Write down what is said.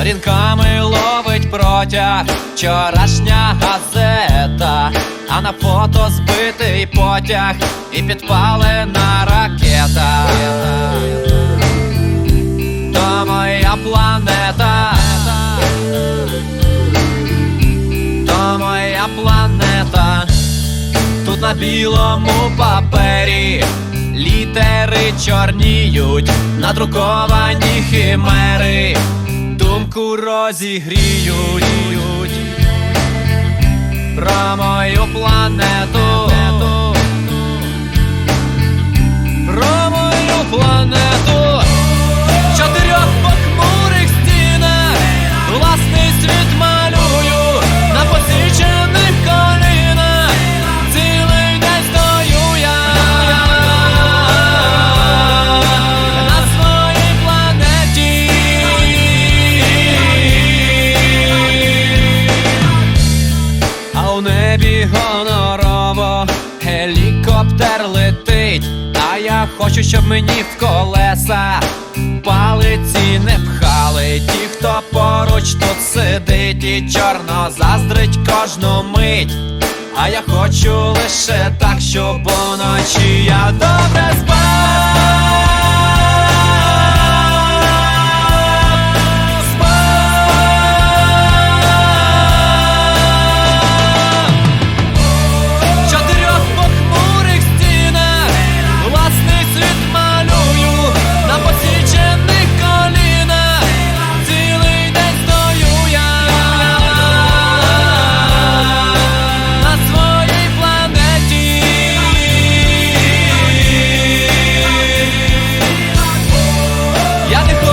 Сторінками ловить протяг вчорашня газета, а на фото збитий потяг і підпалена ракета. На білому папері. Літери чорніють, надруковані химери, думку розігріють. Про мою планету, У небі гонорово гелікоптер летить, а я хочу, щоб мені в колеса палиці не пхали. Ті, хто поруч тут сидить і чорно заздрить кожну мить. А я хочу лише так, щоб уночі я добре спав. Ya dejó